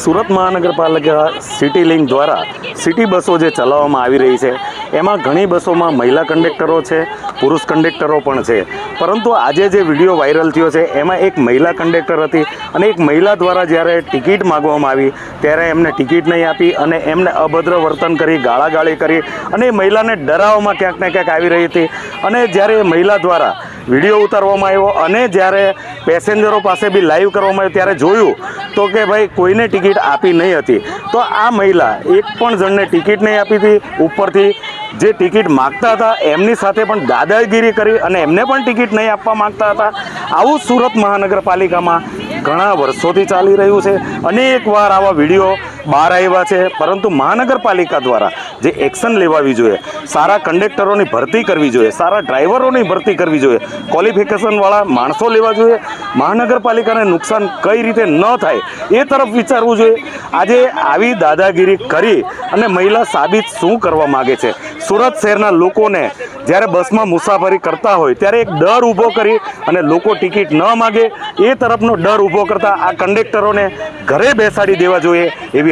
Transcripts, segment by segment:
સુરત મહાનગરપાલિકા city link દ્વારા city બસો જે ચલાવવામાં આવી રહી છે, એમાં ઘણી બસોમાં મહિલા કંડક્ટરો છે, પુરુષ કંડક્ટરો પણ છે. પરંતુ આજે જે વીડિયો વાયરલ થયો છે, એમાં એક મહિલા કંડક્ટર હતી અને એક મહિલા દ્વારા જ્યારે ટિકિટ માગવામાં આવી, ત્યારે એમને ટિકિટ નહીં આપી અને એમને અભદ્ર વર્તન કરી, ગાળાગાળી કરી અને એ મહિલાને ડરાવવામાં ક્યાંક ને ક્યાંક આવી રહી હતી. અને જ્યારે મહિલા દ્વારા વીડિયો ઉતારવામાં આવ્યો અને જ્યારે પેસેન્જરો પાસે બી લાઈવ કરવામાં આવ્યો ત્યારે જોયું તો કે ભાઈ કોઈને ટિકિટ આપી નહીં હતી. તો આ મહિલા એક પણ જણને ટિકિટ નહીં આપી હતી. ઉપરથી જે ટિકિટ માગતા હતા એમની સાથે પણ દાદાગીરી કરી અને એમને પણ ટિકિટ નહીં આપવા માગતા હતા. આવું સુરત મહાનગરપાલિકામાં ઘણા વર્ષોથી ચાલી રહ્યું છે. અનેકવાર આવા વીડિયો બહાર આવ્યા છે, પરંતુ મહાનગરપાલિકા દ્વારા જે એક્શન લેવાવી જોઈએ, સારા કંડક્ટરોની ભરતી કરવી જોઈએ, સારા ડ્રાઈવરોની ભરતી કરવી જોઈએ, ક્વોલિફિકેશનવાળા માણસો લેવા જોઈએ, મહાનગરપાલિકાને નુકસાન કઈ રીતે ન થાય, એ તરફ વિચારવું જોઈએ. આજે આવી દાદાગીરી કરી અને મહિલા સાબિત શું કરવા માગે છે? સુરત શહેરના લોકોને જ્યારે બસમાં મુસાફરી કરતા હોય, ત્યારે એક ડર ઊભો કરી અને લોકો ટિકિટ ન માગે, એ તરફનો ડર ઊભો કરતા આ કંડક્ટરોને ઘરે બેસાડી દેવા જોઈએ એવી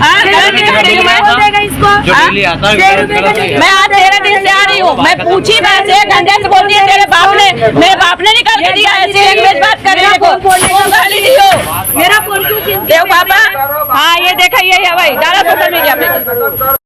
हाँ, मैं आज तेरे दिन से आ रही हूँ। मैं पूछी बात गंजे से बोल दिया तेरे बाप ने मेरे बाप ने निकाल के दिया ऐसे इंग्लिश बात करने को। मेरा फ़ोन देव बाबा हाँ? ये देखा ये भाई। डाला सोशल मीडिया पे